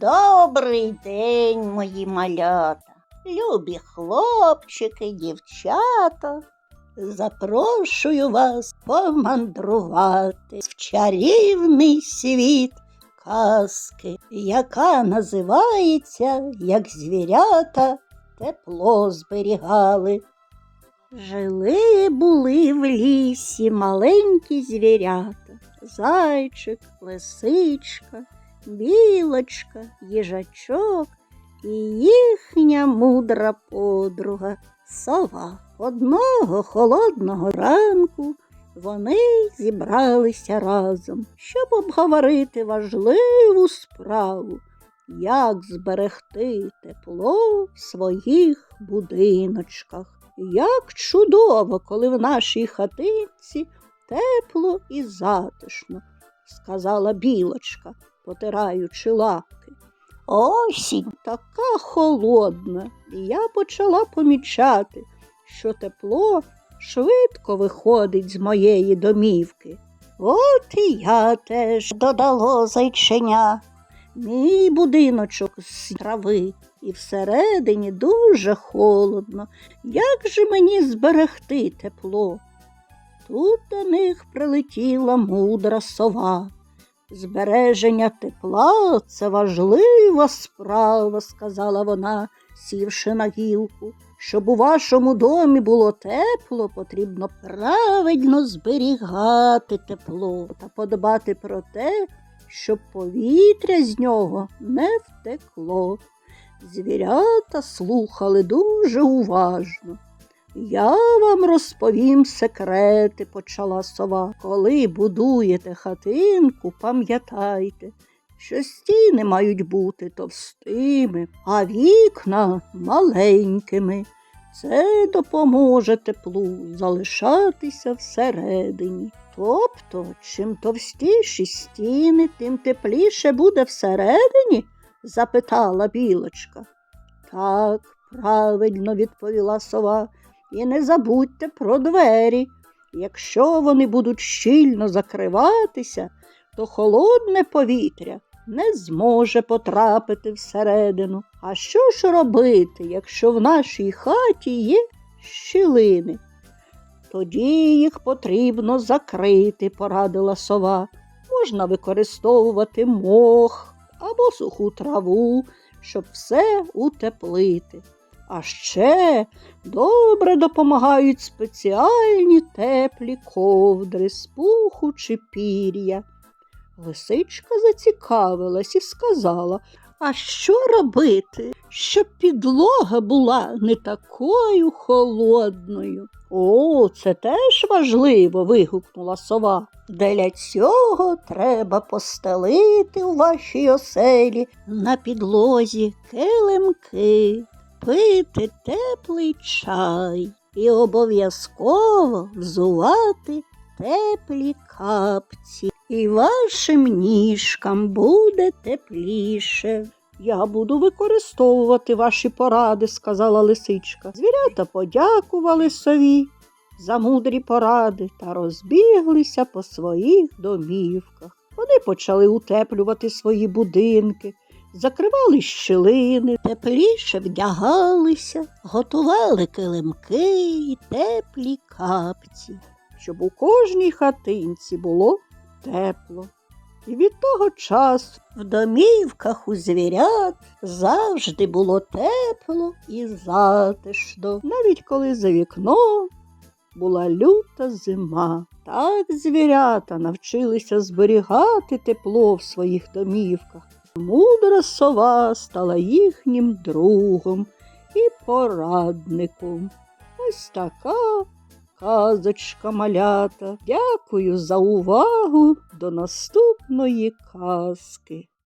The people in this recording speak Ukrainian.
Добрий день, мої малята, любі хлопчики, дівчата. Запрошую вас помандрувати в чарівний світ казки, яка називається, як звірята тепло зберігали. Жили були в лісі маленькі звірята, зайчик, лисичка, білочка, їжачок і їхня мудра подруга сова. Одного холодного ранку вони зібралися разом, щоб обговорити важливу справу, як зберегти тепло в своїх будиночках. Як чудово, коли в нашій хатинці тепло і затишно, сказала білочка, потираючи лапки. Осінь така холодна, і я почала помічати, що тепло швидко виходить з моєї домівки. От і я теж додало зайченя. Мій будиночок з трави, і всередині дуже холодно. Як же мені зберегти тепло? Тут до них прилетіла мудра сова. Збереження тепла це важлива справа, сказала вона, сівши на гілку. Щоб у вашому домі було тепло, потрібно правильно зберігати тепло та подбати про те, щоб повітря з нього не втекло. Звірята слухали дуже уважно. Я вам розповім секрети, почала сова. Коли будуєте хатинку, пам'ятайте, що стіни мають бути товстими, а вікна маленькими. Це допоможе теплу залишатися всередині. Тобто, чим товстіші стіни, тим тепліше буде всередині? запитала білочка. Так, правильно відповіла сова. І не забудьте про двері. Якщо вони будуть щільно закриватися, то холодне повітря не зможе потрапити всередину. А що ж робити, якщо в нашій хаті є щілини? Тоді їх потрібно закрити, порадила сова. Можна використовувати мох або суху траву, щоб все утеплити. А ще добре допомагають спеціальні теплі ковдри з пуху чи пір'я. Лисичка зацікавилась і сказала, а що робити, щоб підлога була не такою холодною? О, це теж важливо. вигукнула сова. Для цього треба постелити у вашій оселі на підлозі килимки, пити теплий чай і обов'язково взувати теплі капці. І вашим ніжкам буде тепліше. Я буду використовувати ваші поради, сказала лисичка. Звірята подякували сові за мудрі поради та розбіглися по своїх домівках. Вони почали утеплювати свої будинки, закривали щілини, тепліше вдягалися, готували килимки і теплі капці, щоб у кожній хатинці було тепло. І від того часу в домівках у звірят завжди було тепло і затишно, навіть коли за вікном була люта зима. Так звірята навчилися зберігати тепло в своїх домівках. Мудра сова стала їхнім другом і порадником. Ось така казочка малята. Дякую за увагу. До наступної казки.